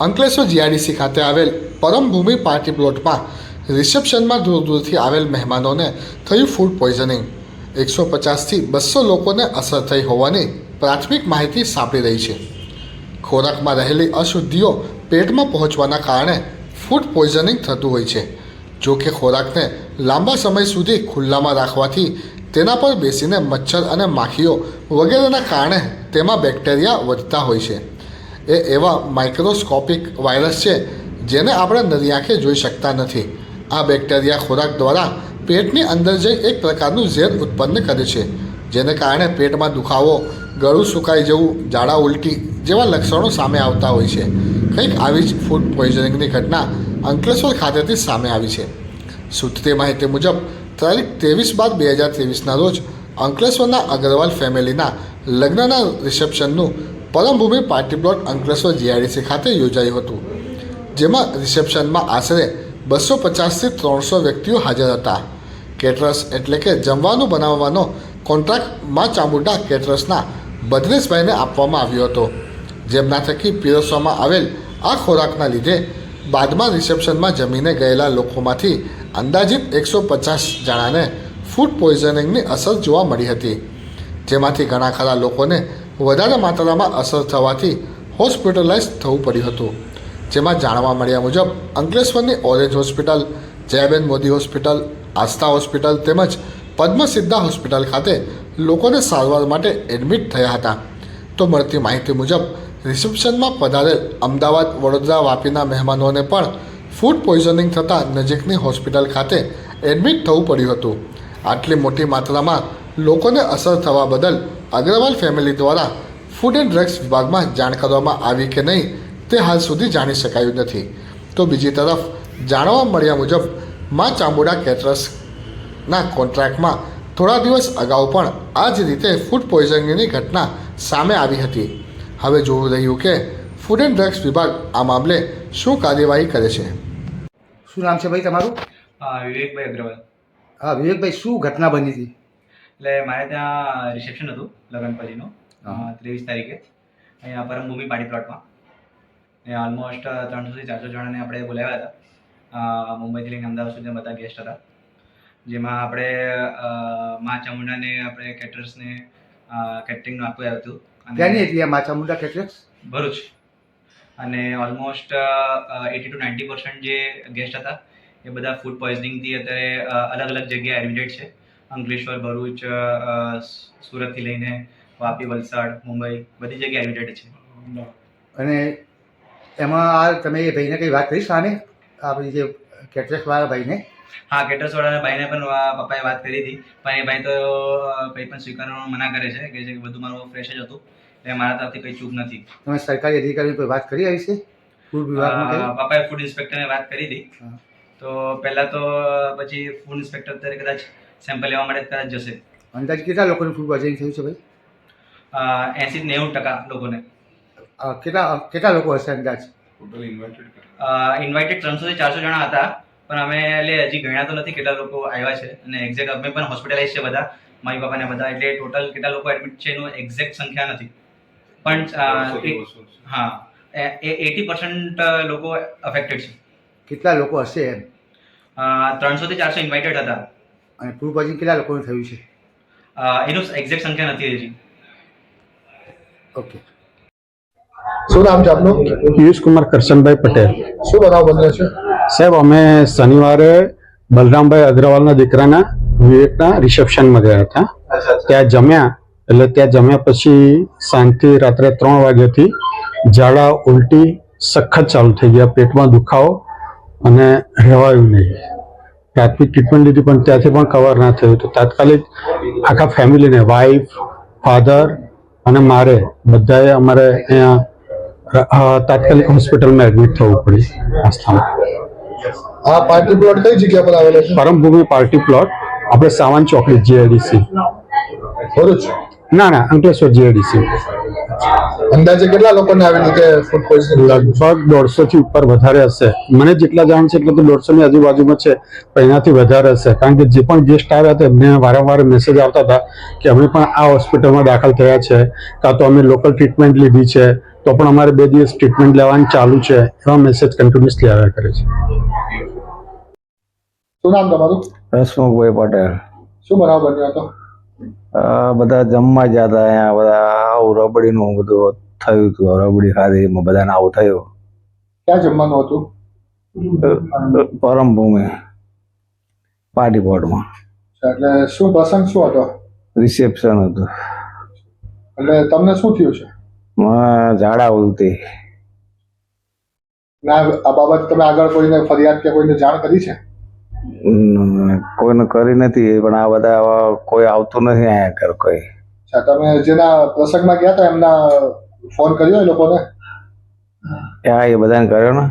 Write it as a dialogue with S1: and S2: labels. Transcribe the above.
S1: Ankleshwar GIDC ખાતે આવેલ Parambhumi party પ્લોટમાં રિસેપ્શનમાં દૂર દૂરથી આવેલ મહેમાનોને થયું ફૂડ પોઈઝનિંગ એકસો પચાસથી બસો લોકોને અસર થઈ હોવાની પ્રાથમિક માહિતી સાંપડી રહી છે. ખોરાકમાં રહેલી અશુદ્ધિઓ પેટમાં પહોંચવાના કારણે ફૂડ પોઈઝનિંગ થતું હોય છે. જો કે ખોરાકને લાંબા સમય સુધી ખુલ્લામાં રાખવાથી તેના પર બેસીને મચ્છર અને માખીઓ વગેરેના કારણે તેમાં બેક્ટેરિયા વધતા હોય છે. એ એવા માઇક્રોસ્કોપિક વાયરસ છે જેને આપણે નરી આંખે જોઈ શકતા નથી. આ બેક્ટેરિયા ખોરાક દ્વારા પેટની અંદર જઈ એક પ્રકારનું ઝેર ઉત્પન્ન કરે છે, જેને કારણે પેટમાં દુખાવો, ગળું સુકાઈ જવું, ઝાડા ઉલટી જેવા લક્ષણો સામે આવતા હોય છે. કંઈક આવી જ ફૂડ પોઈઝનિંગની ઘટના અંકલેશ્વર ખાતેથી સામે આવી છે. સૂત્રીય માહિતી મુજબ, તારીખ ત્રેવીસ બાર બે હજાર ત્રેવીસના રોજ અંકલેશ્વરના અગ્રવાલ ફેમિલીના લગ્નના રિસેપ્શનનું Parambhumi party plot Ankleshwar GIDC ખાતે યોજાયું હતું, જેમાં રિસેપ્શનમાં આશરે બસો પચાસથી ત્રણસો વ્યક્તિઓ હાજર હતા. કેટરસ એટલે કે જમવાનું બનાવવાનો કોન્ટ્રાક્ટ મા ચામુંડા કેટરસના બદ્રેશભાઈને આપવામાં આવ્યો હતો. જેમના થકી પીરસવામાં આવેલ આ ખોરાકના લીધે બાદમાં રિસેપ્શનમાં જમીને ગયેલા લોકોમાંથી અંદાજિત એકસો પચાસ જણાને ફૂડ પોઈઝનિંગની અસર જોવા મળી હતી. જેમાંથી ઘણા ખરા લોકોને વધારે માત્રામાં અસર થવાથી હોસ્પિટલાઇઝ થવું પડ્યું હતું. જેમાં જાણવા મળ્યા મુજબ, અંકલેશ્વરની orange hospital, Jayaben Modi hospital, Aastha hospital તેમજ પદ્મસિદ્ધા હોસ્પિટલ ખાતે લોકોને સારવાર માટે એડમિટ થયા હતા. તો મળતી માહિતી મુજબ, રિસેપ્શનમાં પધારેલ અમદાવાદ, વડોદરા વાપીના મહેમાનોને પણ ફૂડ પોઈઝનિંગ થતાં નજીકની હોસ્પિટલ ખાતે એડમિટ થવું પડ્યું હતું. આટલી મોટી માત્રામાં લોકોને અસર થવા બદલ અગ્રવાલ ફેમિલી દ્વારા ફૂડ એન્ડ ડ્રગ્સ વિભાગમાં જાણ કરવામાં આવી કે નહીં તે હાલ સુધી જાણી શકાયું નથી. તો બીજી તરફ જાણવા મળ્યા મુજબ મા ચામુંડા કેટરર્સના કોન્ટ્રાક્ટમાં થોડા દિવસ અગાઉ પણ આ જ રીતે ફૂડ પોઈઝનિંગની ઘટના સામે આવી હતી. હવે જોવું રહ્યું કે ફૂડ એન્ડ ડ્રગ્સ વિભાગ આ મામલે શું કાર્યવાહી કરે છે.
S2: શું નામ છે ભાઈ તમારું?
S3: હા વિવેકભાઈ અગ્રવાલ.
S2: હા વિવેકભાઈ શું ઘટના બની હતી?
S3: એટલે મારે ત્યાં રિસેપ્શન હતું લગ્ન પછીનું ત્રેવીસ તારીખે. અહીંયા પરમભૂમિ પાર્ટી પ્લોટમાં. અહીંયા ઓલમોસ્ટ ત્રણસોથી ચારસો જણાને આપણે બોલાવ્યા હતા. મુંબઈથી લઈને અમદાવાદ સુધી બધા ગેસ્ટ હતા. જેમાં આપણે મા ચામુંડાને આપણે કેટરર્સને કેટરિંગનું આપ્યું આવ્યું હતું.
S2: આ માચામુંડા કેટરેક્સ
S3: ભરૂચ. અને almost eighty to ninety percent જે ગેસ્ટ હતા એ બધા ફૂડ પોઈઝનિંગથી અત્યારે અલગ અલગ જગ્યાએ એડમિટેડ છે. અંકલેશ્વર ભરૂચ સુરતથી લઈને વાપી વલસાડ મુંબઈ બધી જગ્યાએ એડમિટેડ છે.
S2: અને એમાં આ તમે એ ભાઈને કંઈ વાત કરી સામે? આપણી જે કેટરેક્સ વાળા ભાઈને?
S3: હા કેટર્સ વાળાના ભાઈને પણ પપ્પાએ વાત કરી હતી. પણ એ ભાઈ તો કંઈ પણ સ્વીકારવાનું મના કરે છે કે જે બધું મારું ફ્રેશ જ હતું. એટલે મારા તરફથી કંઈ ચૂક નથી.
S2: તમે સરકારી અધિકારીઓ કોઈ વાત કરી આવી છે? ફૂડ વિભાગમાં
S3: પપ્પાએ ફૂડ ઇન્સ્પેક્ટરને વાત કરી હતી. તો પહેલાં તો પછી ફૂડ ઇન્સ્પેક્ટર અત્યારે કદાચ સેમ્પલ લેવા માટે ત્યાં જશે.
S2: અંદાજ કેટલા લોકોને ફૂડ પોઈઝનિંગ થયું છે ભાઈ?
S3: એસી નેવું ટકા લોકોને.
S2: કેટલા કેટલા લોકો હશે અંદાજ?
S3: ઇન્વાઇટેડ ત્રણસો થી ચારસો જણા હતા પણ અમે એટલે હજી ગણ્યા તો નથી કેટલા લોકો આવ્યા છે અને એક્ઝેક્ટ અમે પણ હોસ્પિટલાઇઝ છે બધા મારી બાપાને બધા એટલે ટોટલ કેટલા લોકો એડમિટ છે એનું એક્ઝેક્ટ સંખ્યા નથી. પણ હા એ એટી પર્સન્ટ લોકો અફેક્ટેડ છે.
S2: કેટલા લોકો હશે એમ?
S3: ત્રણસો થી ચારસો ઇન્વાઇટેડ હતા.
S2: અને પોઈઝનિંગ કેટલા લોકોને થયું છે?
S3: એનું એક્ઝેક્ટ સંખ્યા નથી હજી.
S2: ઓકે
S1: શું નામ છે આપનું?
S4: પિયુષ કુમાર કરશનભાઈ પટેલ.
S1: શું બનાવ બન્યો છે?
S4: સાહેબ અમે શનિવારે બલરામભાઈ અગ્રવાલના દીકરાના વિવેકના રિસેપ્શનમાં ગયા હતા. ત્યાં જમ્યા એટલે ત્યાં જમ્યા પછી શાંતિ રાત્રે ત્રણ વાગ્યાથી ઝાડા ઉલટી સખત ચાલુ થઈ ગયા પેટમાં દુખાવો અને રહેવાયું નહીં. પ્રાથમિક ટ્રીટમેન્ટ લીધી પણ ત્યાંથી પણ કવર ના થયું. તો તાત્કાલિક આખા ફેમિલીને વાઈફ ફાધર અને મારે બધાએ અમારે અહીંયા તાત્કાલિક હોસ્પિટલમાં એડમિટ થવું પડ્યું આસ્થામાં
S1: આ પાર્ટી પ્લોટ કઈ જગ્યા પર આવેલો છે?
S4: પરમભૂમિ પાર્ટી પ્લોટ આપણે સાવન ચોકડી જીઆઈડીસી ના ના અંકલેશ્વર જીઆઈડીસી
S1: અંદાજે કેટલા લોકોને આવી રીતે ફૂડ પોઈઝન
S4: લગભગ દોઢસો થી ઉપર વધારે હશે. મને જેટલા જાણ છે એટલે તો દોઢસો ની આજુબાજુમાં છે પણ એનાથી વધારે હશે. કારણ કે જે પણ ગેસ્ટ આવ્યા હતા એમને વારંવાર મેસેજ આવતા હતા કે અમે પણ આ હોસ્પિટલમાં દાખલ થયા છે કાં તો અમે લોકલ ટ્રીટમેન્ટ લીધી છે તો પણ અમારે બે દિવસ ટ્રીટમેન્ટ લેવાનું ચાલુ છે એવા મેસેજ કન્ટિન્યુઅસલી આવ્યા કરે છે.
S2: શું નામ તમારું?
S5: હસમુખભાઈ પટેલ.
S2: શું બનાવ બન્યો હતો?
S5: આ બધા જમવા જતા અહીંયા બધા આવું રબડીનું બધું થયું હતું. રબડી ખાધી એમાં બધાને આવું થયું.
S2: ક્યાં જમવાનું હતું?
S5: પરમભૂમિ પાર્ટી પ્લોટમાં
S2: એટલે શું પ્રસંગ શું હતો?
S5: રિસેપ્શન હતું.
S2: એટલે તમને શું થયું છે?
S5: ઝાડા ઉલટી.
S2: ના આ બાબત તમે આગળ કોઈને ફરિયાદ કે કોઈને જાણ કરી છે?
S5: કોઈને કરી નથી પણ આ બધા કોઈ આવતું નથી અહીંયા કર કોઈ.
S2: અચ્છા, તમે જેના પ્રસંગમાં ગયા હતા, એમના ફોન કર્યો એ લોકોને?
S5: હા, એ બધાને કર્યો ને.